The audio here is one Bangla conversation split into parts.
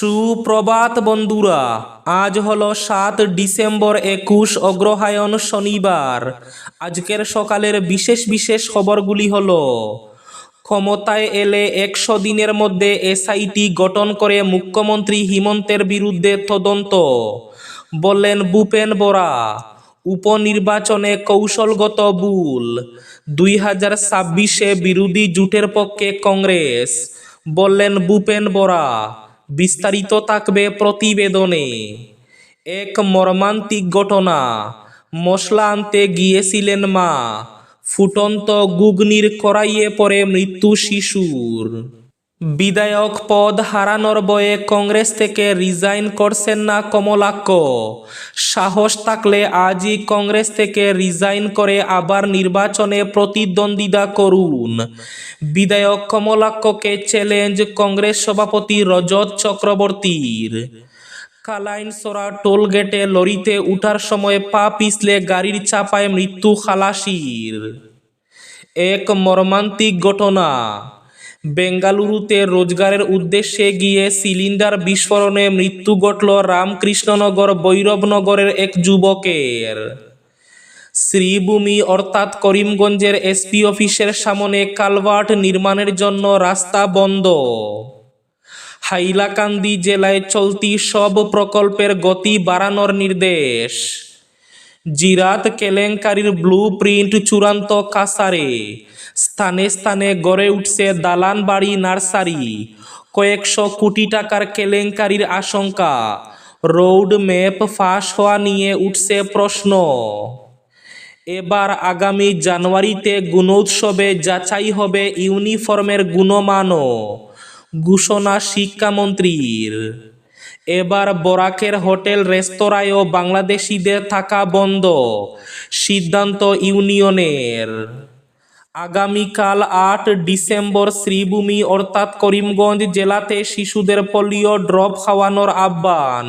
সুপ্রভাত বন্ধুরা, আজ হলো সাত ডিসেম্বর একুশ অগ্রহায়ণ শনিবার। আজকের সকালের বিশেষ বিশেষ খবরগুলি হলো, ক্ষমতায় এলে একশো দিনের মধ্যে এসআইটি গঠন করে মুখ্যমন্ত্রী হিমন্তের বিরুদ্ধে তদন্ত। বললেন ভূপেন বরা, উপনির্বাচনে কৌশলগত ভুল, দুই হাজার ছাব্বিশে বিরোধী জোটের পক্ষে কংগ্রেস। বললেন ভূপেন বরা বিস্তারিত থাকবে প্রতিবেদনে। এক মর্মান্তিক ঘটনা। মশলা আনতে গিয়েছিলেন মা। ফুটন্ত গুগনির কড়াইয়ে পরে মৃত্যু শিশুর। বিধায়ক পদ হারানোর বয়ে কংগ্রেস থেকে রিজাইন করছেন না কমলাক্ষ সাহস থাকলে আজই কংগ্রেস থেকে রিজাইন করে আবার নির্বাচনে প্রতিদ্বন্দ্বিতা করুন। বিধায়ক কমলাক্ষকে চ্যালেঞ্জ কংগ্রেস সভাপতি রজত চক্রবর্তীর। কালাইনসরা টোল গেটে লরিতে উঠার সময় পা পিছলে গাড়ির চাপায় মৃত্যু খালাসির। এক মর্মান্তিক ঘটনা। বেঙ্গালুরুতে রোজগারের উদ্দেশ্যে গিয়ে সিলিন্ডার বিস্ফোরণে মৃত্যু ঘটল রামকৃষ্ণনগর বৈরবনগরের এক যুবকের। শ্রীভূমি অর্থাৎ করিমগঞ্জের এসপি অফিসের সামনে কালভার্ট নির্মাণের জন্য রাস্তা বন্ধ। হাইলাকান্দি জেলায় চলতি সব প্রকল্পের গতি বাড়ানোর নির্দেশ। জিরাত কেলেঙ্কারির ব্লু প্রিন্ট চূড়ান্ত কাসারে স্থানে স্থানে গড়ে উঠছে দালান বাড়ি নার্সারি। কয়েকশো কোটি টাকার কেলেঙ্কারির আশঙ্কা। রোড ম্যাপ ফাঁস হওয়া নিয়ে উঠছে প্রশ্ন। এবার আগামী জানুয়ারিতে গুণোৎসবে যাচাই হবে ইউনিফর্মের গুণমানও, ঘোষণা শিক্ষামন্ত্রীর। এবার বরাকের হোটেল রেস্তোরাঁয়ও বাংলাদেশিদের থাকা বন্ধ। সিদ্ধান্ত ইউনিয়নের। আগামীকাল আট ডিসেম্বর শ্রীভূমি অর্থাৎ করিমগঞ্জ জেলাতে শিশুদের পোলিও ড্রপ খাওয়ানোর আহ্বান।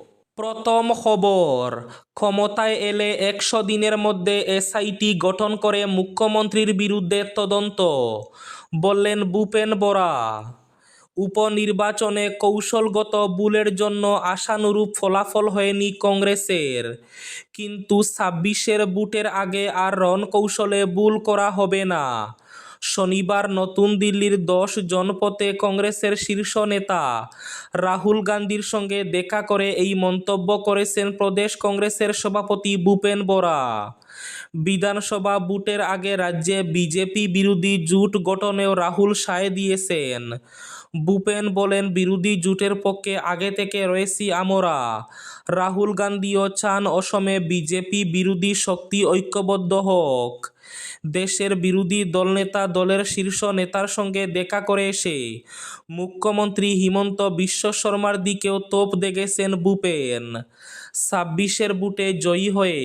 প্রথম খবর, ক্ষমতায় এলে একশো দিনের মধ্যে এসআইটি গঠন করে মুখ্যমন্ত্রীর বিরুদ্ধে তদন্ত, বললেন ভূপেন বরা। উপনির্বাচনে কৌশলগত বুলের জন্য আশানুরূপ ফলাফল হয়নি কংগ্রেসের, কিন্তু ছাব্বিশের বুটের আগে আর রণকৌশলে বুল করা হবে না। শনিবার নতুন দিল্লির দশ জনপথে কংগ্রেসের শীর্ষ নেতা। রাহুল গান্ধীর সঙ্গে দেখা করে এই মন্তব্য করেছেন প্রদেশ কংগ্রেসের সভাপতি ভূপেন বরা। বিধানসভা বুটের আগে রাজ্যে বিজেপি বিরোধী জোট গঠনেও রাহুল সায় দিয়েছেন। ভূপেন বলেন, বিরোধী জোটের পক্ষে আগে থেকে রয়েছি আমরা। রাহুল গান্ধীও চান অসমে বিজেপি বিরোধী শক্তি ঐক্যবদ্ধ হোক। দেশের বিরোধী দলনেতা, দলের শীর্ষ নেতার সঙ্গে দেখা করে এসে। মুখ্যমন্ত্রী হিমন্ত বিশ্ব শর্মার দিকেও তোপ দেখেছেন ভূপেন। ছাব্বিশের বুটে জয়ী হয়ে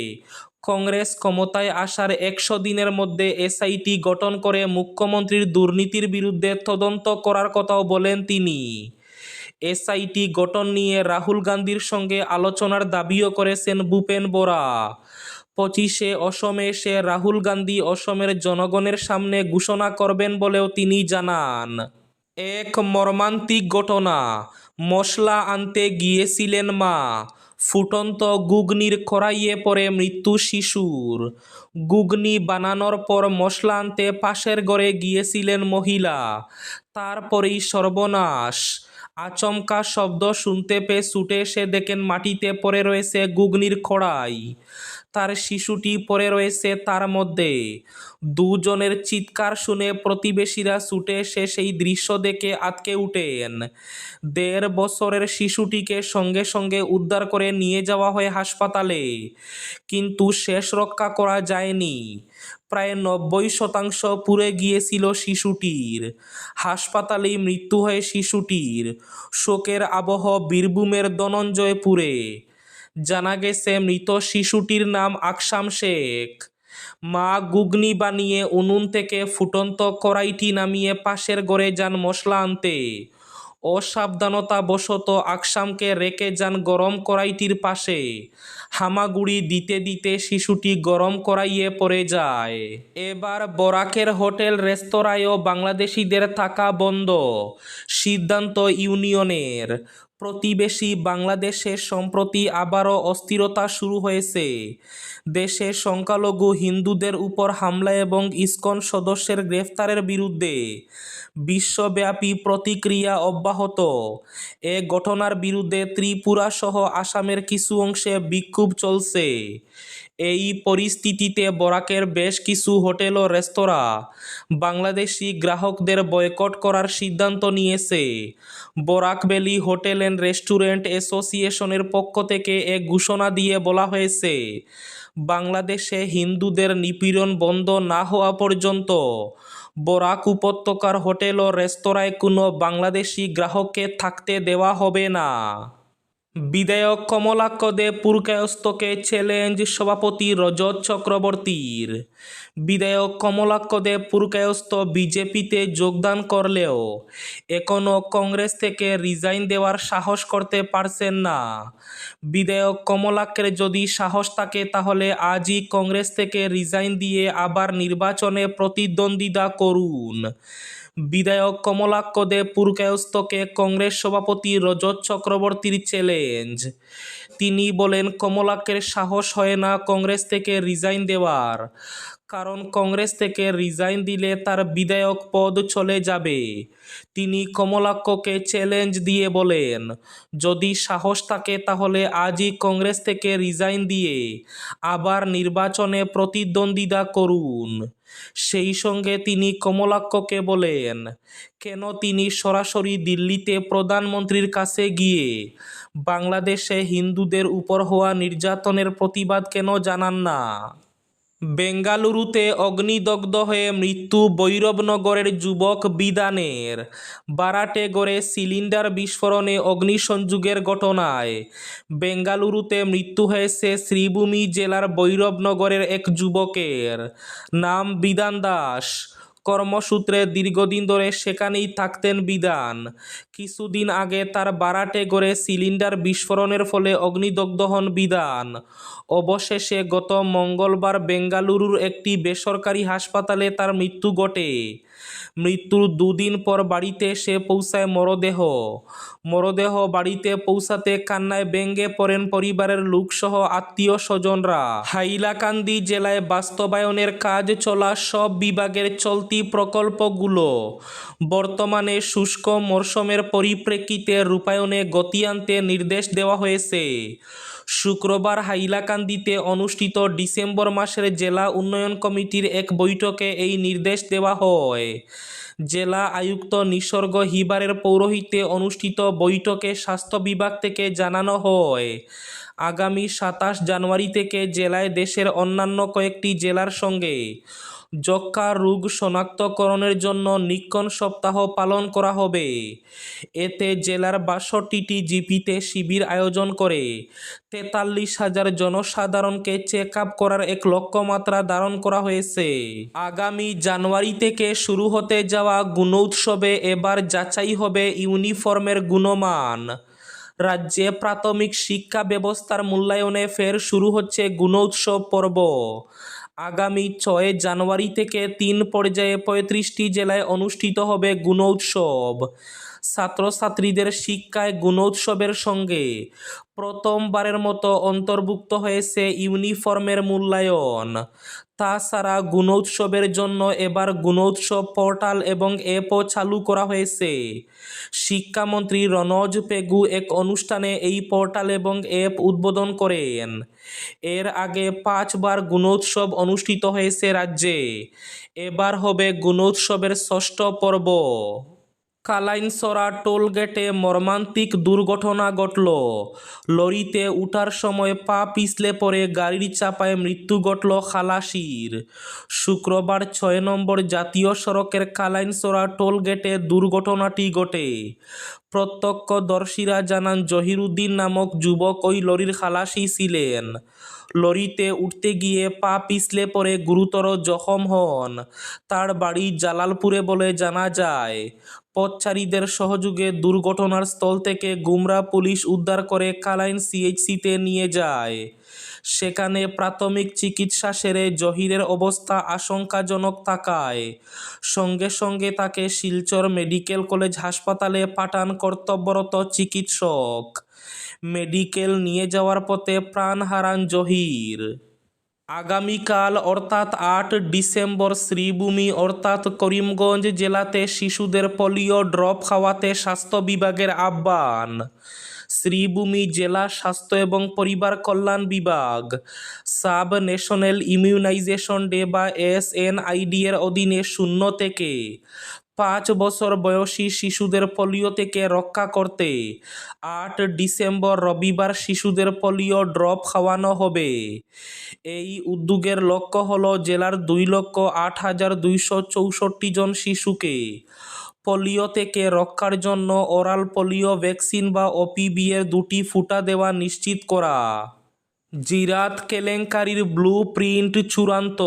কংগ্রেস ক্ষমতায় আসার একশো দিনের মধ্যে এসআইটি গঠন করে মুখ্যমন্ত্রীর দুর্নীতির বিরুদ্ধে তদন্ত করার কথাও বলেন তিনি। এসআইটি গঠন নিয়ে রাহুল গান্ধীর সঙ্গে আলোচনার দাবিও করেছেন ভূপেন বোরা। পঁচিশে অসমে এসে রাহুল গান্ধী অসমের জনগণের সামনে ঘোষণা করবেন বলেও তিনি জানান। এক মর্মান্তিক ঘটনা। মশলা আনতে গিয়েছিলেন মা। ফুটন্ত গুগনির কড়াইয়ে পড়ে মৃত্যু শিশুর। গুগনি বানানোর পর মশলা আনতে পাশের ঘরে গিয়েছিলেন মহিলা। তারপরেই সর্বনাশ। আচমকা শব্দ শুনতে পেয়ে ছুটে এসে দেখেন মাটিতে পড়ে রয়েছে গুগনির কড়াই তার শিশুটি পড়ে রয়েছে তার মধ্যে। দুজনের চিৎকার শুনে প্রতিবেশীরা ছুটে এসে সেই দৃশ্য দেখে আটকে উঠেন। দেড় বছরের শিশুটিকে সঙ্গে সঙ্গে উদ্ধার করে নিয়ে যাওয়া হয় হাসপাতালে। কিন্তু শেষ রক্ষা করা যায়নি। প্রায় নব্বই শতাংশ পুড়ে গিয়েছিল শিশুটির। হাসপাতালেই মৃত্যু হয় শিশুটির। শোকের আবহ বীরভূমের ধনঞ্জয়পুরে। জানা গেছে, মৃত শিশুটির নাম আকসাম শেখ। মা গুগনি বানিয়ে উনুন থেকে ফুটন্ত কড়াইটি নামিয়ে পাশের ঘরে যান মশলা আনতে। অসাবধানতাবশত আকসামকে রেখে যান গরম কড়াইটির পাশে। হামাগুড়ি দিতে দিতে শিশুটি গরম কড়াইয়ে পড়ে যায়। এবার বরাকের হোটেল, রেস্তোরাঁয়ও বাংলাদেশিদের থাকা বন্ধ। সিদ্ধান্ত ইউনিয়নের। প্রতিবেশী বাংলাদেশে সম্প্রতি আবারও অস্থিরতা শুরু হয়েছে। দেশে সংখ্যালঘু হিন্দুদের উপর হামলা এবং ইসকন সদস্যের গ্রেফতারের বিরুদ্ধে বিশ্বব্যাপী প্রতিক্রিয়া অব্যাহত। এ ঘটনার বিরুদ্ধে ত্রিপুরা সহ আসামের কিছু অংশে বিক্ষোভ চলছে। এই পরিস্থিতিতে বরাকের বেশ কিছু হোটেল ও রেস্তোরাঁ বাংলাদেশি গ্রাহকদের বয়কট করার সিদ্ধান্ত নিয়েছে। Barak valley hotel and restaurant অ্যাসোসিয়েশনের পক্ষ থেকে এক ঘোষণা দিয়ে বলা হয়েছে, বাংলাদেশে হিন্দুদের নিপীড়ন বন্ধ না হওয়া পর্যন্ত বরাক উপত্যকার হোটেল ও রেস্তোরাঁয় কোনো বাংলাদেশি গ্রাহককে থাকতে দেওয়া হবে না। বিধায়ক কমলাক্ষ দে পুরকায়স্তকে চ্যালেঞ্জ সভাপতি রজত চক্রবর্তীর। বিধায়ক কমলাক্ষ দে পুরকায়স্ত বিজেপিতে যোগদান করলেও এখনও কংগ্রেস থেকে রিজাইন দেওয়ার সাহস করতে পারছেন না। বিধায়ক কমলাক্ষের যদি সাহস থাকে তাহলে আজই কংগ্রেস থেকে রিজাইন দিয়ে আবার নির্বাচনে প্রতিদ্বন্দ্বিতা করুন। বিধায়ক কমলাক্ষ দে পুরকায়স্তকে কংগ্রেস সভাপতি রজত চক্রবর্তীর চ্যালেঞ্জ তিনি বলেন কমলাক্ষের সাহস হয় না কংগ্রেস থেকে রিজাইন দেওয়ার। কারণ কংগ্রেস থেকে রিজাইন দিলে তার বিধায়ক পদ চলে যাবে। তিনি কমলাক্ষকে চ্যালেঞ্জ দিয়ে বলেন, যদি সাহস থাকে তাহলে আজই কংগ্রেস থেকে রিজাইন দিয়ে আবার নির্বাচনে প্রতিদ্বন্দ্বিতা করুন। সেই সঙ্গে তিনি কমলাক্ষকে বলেন, কেন তিনি সরাসরি দিল্লিতে প্রধানমন্ত্রীর কাছে গিয়ে বাংলাদেশে হিন্দুদের উপর হওয়া নির্যাতনের প্রতিবাদ কেন জানান না? বেঙ্গালুরুতে অগ্নিদগ্ধ হয়ে মৃত্যু বৈরবনগরের যুবক বিদানের। বারাটে গড়ে সিলিন্ডার বিস্ফোরণে অগ্নিসংযোগের ঘটনায় বেঙ্গালুরুতে মৃত্যু হয়েছে শ্রীভূমি জেলার বৈরবনগরের এক যুবকের। নাম বিদান দাস। কর্মসূত্রে দীর্ঘদিন ধরে সেখানেই থাকতেন বিধান। কিছুদিন আগে তার বারাটে গড়ে সিলিন্ডার বিস্ফোরণের ফলে অগ্নিদগ্ধ হন বিধান। অবশেষে গত মঙ্গলবার বেঙ্গালুরুর একটি বেসরকারি হাসপাতালে তার মৃত্যু ঘটে। মৃত্যুর দুদিন পর বাড়িতে এসে পৌঁছায় মরদেহ। মরদেহ বাড়িতে পৌঁছাতে কান্নায় ব্যঙ্গে পড়েন পরিবারের লোকসহ আত্মীয় স্বজনরা। হাইলাকান্দি জেলায় বাস্তবায়নের কাজ চলা সব বিভাগের চলতি প্রকল্পগুলো বর্তমানে শুষ্ক মরশুমের পরিপ্রেক্ষিতে রূপায়ণে গতি আনতে নির্দেশ দেওয়া হয়েছে। শুক্রবার হাইলাকান্দিতে অনুষ্ঠিত ডিসেম্বর মাসের জেলা উন্নয়ন কমিটির এক বৈঠকে এই নির্দেশ দেওয়া হয়। জেলা আয়ুক্ত নিসর্গ হিবারের পৌরোহিত্যে অনুষ্ঠিত বৈঠকে স্বাস্থ্য বিভাগ থেকে জানানো হয়, আগামী সাতাশ জানুয়ারি থেকে জেলায় দেশের অন্যান্য কয়েকটি জেলার সঙ্গে যক্ষ্মা রোগ শনাক্তকরণের জন্য নিক্ষণ সপ্তাহ পালন করা হবে। এতে জেলার বাষট্টিটি জিপিতে শিবির আয়োজন করে। তেতাল্লিশ হাজার জনসাধারণকে চেক আপ করার এক লক্ষ্যমাত্রা ধারণ করা হয়েছে। আগামী জানুয়ারি থেকে শুরু হতে যাওয়া গুণোৎসবে এবার যাচাই হবে ইউনিফর্মের গুণমান। রাজ্যে প্রাথমিক শিক্ষা ব্যবস্থার মূল্যায়নে ফের শুরু হচ্ছে গুণোৎসব পর্ব। আগামী ছয় জানুয়ারি থেকে তিন পর্যায়ে পঁয়ত্রিশটি জেলায় অনুষ্ঠিত হবে গুণোৎসব। ছাত্রছাত্রীদের শিক্ষায় গুণোৎসবের সঙ্গে প্রথমবারের মতো অন্তর্ভুক্ত হয়েছে ইউনিফর্মের মূল্যায়ন। তাছাড়া গুণোৎসবের জন্য এবার গুণোৎসব পোর্টাল এবং অ্যাপও চালু করা হয়েছে। শিক্ষামন্ত্রী রনজ পেগু এক অনুষ্ঠানে এই পোর্টাল এবং অ্যাপ উদ্বোধন করেন। এর আগে পাঁচবার গুণোৎসব অনুষ্ঠিত হয়েছে রাজ্যে। এবার হবে গুণোৎসবের ষষ্ঠ পর্ব। কালাইনসরা টোলগেটে মর্মান্তিক দুর্ঘটনা ঘটল। লরিতে উঠার সময় পা পিছলে পড়ে গাড়ির চাপায় মৃত্যু ঘটল খালাসির। শুক্রবার ছয় নম্বর জাতীয় সড়কের কালাইনসরা টোলগেটে দুর্ঘটনাটি ঘটে। প্রত্যক্ষদর্শীরা জানান, জহিরুদ্দিন নামক যুবক ওই লরির খালাসি ছিলেন। লরিতে উঠতে গিয়ে পা পিছলে পড়ে গুরুতর জখম হন। তার বাড়ি জালালপুরে বলে জানা যায় পথচারীদের সহযোগে দুর্ঘটনার স্থল থেকে গুমরা পুলিশ উদ্ধার করে কালাইন সিএইচসিতে নিয়ে যায়। সেখানে প্রাথমিক চিকিৎসা সেরে জহিরের অবস্থা আশঙ্কাজনক থাকায় সঙ্গে সঙ্গে তাকে শিলচর মেডিকেল কলেজ হাসপাতালে পাঠান কর্তব্যরত চিকিৎসক। মেডিকেল নিয়ে যাওয়ার পথে প্রাণ হারান জহির। আগামীকাল অর্থাৎ আট ডিসেম্বর শ্রীভূমি অর্থাৎ করিমগঞ্জ জেলাতে শিশুদের পোলিও ড্রপ খাওয়াতে স্বাস্থ্য বিভাগের আহ্বান। শ্রীভূমি জেলা স্বাস্থ্য এবং পরিবার কল্যাণ বিভাগ। সাব ন্যাশনাল ইমিউনাইজেশন ডে বা এস এন আইডি এর অধীনে শূন্য থেকে পাঁচ বছর বয়সী শিশুদের পোলিও থেকে রক্ষা করতে আট ডিসেম্বর রবিবার শিশুদের পোলিও ড্রপ খাওয়ানো হবে। এই উদ্যোগের লক্ষ্য হল জেলার দুই লক্ষ আট হাজার দুইশো চৌষট্টি জন শিশুকে পোলিও থেকে রক্ষার জন্য ওরাল পোলিও ভ্যাকসিন বা ওপিবি এর দুটি ফুটা দেওয়া নিশ্চিত করা। জিরাত কেলেঙ্কারির ব্লু প্রিন্ট চূড়ান্ত।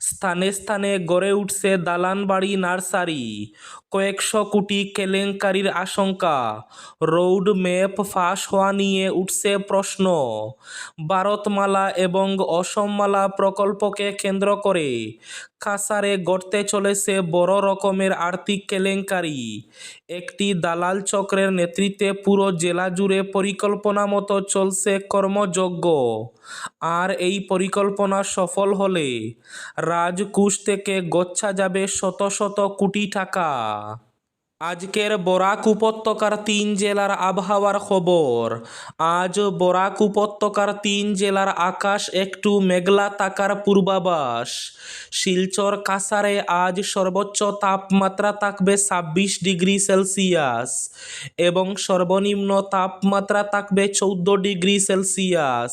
স্থানে স্থানে গড়ে উঠছে দালান বাড়ি নার্সারি। কয়েকশো কোটি কেলেঙ্কারির আশঙ্কা। রোড ম্যাপ ফাঁস হওয়া নিয়ে উঠছে প্রশ্ন। ভারতমালা এবং অসমমালা প্রকল্পকে কেন্দ্র করে কাসারে গড়তে চলেছে বড় রকমের আর্থিক কেলেঙ্কারি। একটি দালাল চক্রের নেতৃত্বে পুরো জেলা জুড়ে পরিকল্পনা মতো চলছে কর্মযজ্ঞ। আর এই পরিকল্পনা সফল হলে রাজকুশ থেকে গচ্ছা যাবে শত শত কোটি টাকা। আজকের বরাক উপত্যকার তিন জেলার আবহাওয়ার খবর। আজ বরাক উপত্যকার তিন জেলার আকাশ একটু মেঘলা থাকার পূর্বাভাস। শিলচর কাসারে আজ সর্বোচ্চ তাপমাত্রা থাকবে ছাব্বিশ ডিগ্রি সেলসিয়াস এবং সর্বনিম্ন তাপমাত্রা থাকবে চৌদ্দ ডিগ্রি সেলসিয়াস।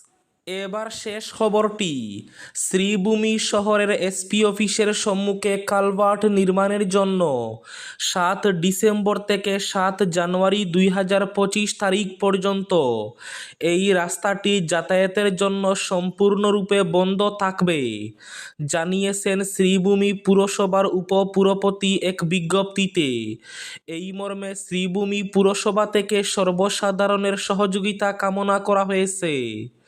এবার শেষ খবরটি। শ্রীভূমি শহরের এসপি অফিসের সম্মুখে কালভার্ট নির্মাণের জন্য সাত ডিসেম্বর থেকে সাত জানুয়ারি দুই হাজার পঁচিশ তারিখ পর্যন্ত এই রাস্তাটি যাতায়াতের জন্য সম্পূর্ণরূপে বন্ধ থাকবে, জানিয়েছেন শ্রীভূমি পুরসভার উপপুরপতি এক বিজ্ঞপ্তিতে। এই মর্মে শ্রীভূমি পুরসভা থেকে সর্বসাধারণের সহযোগিতা কামনা করা হয়েছে।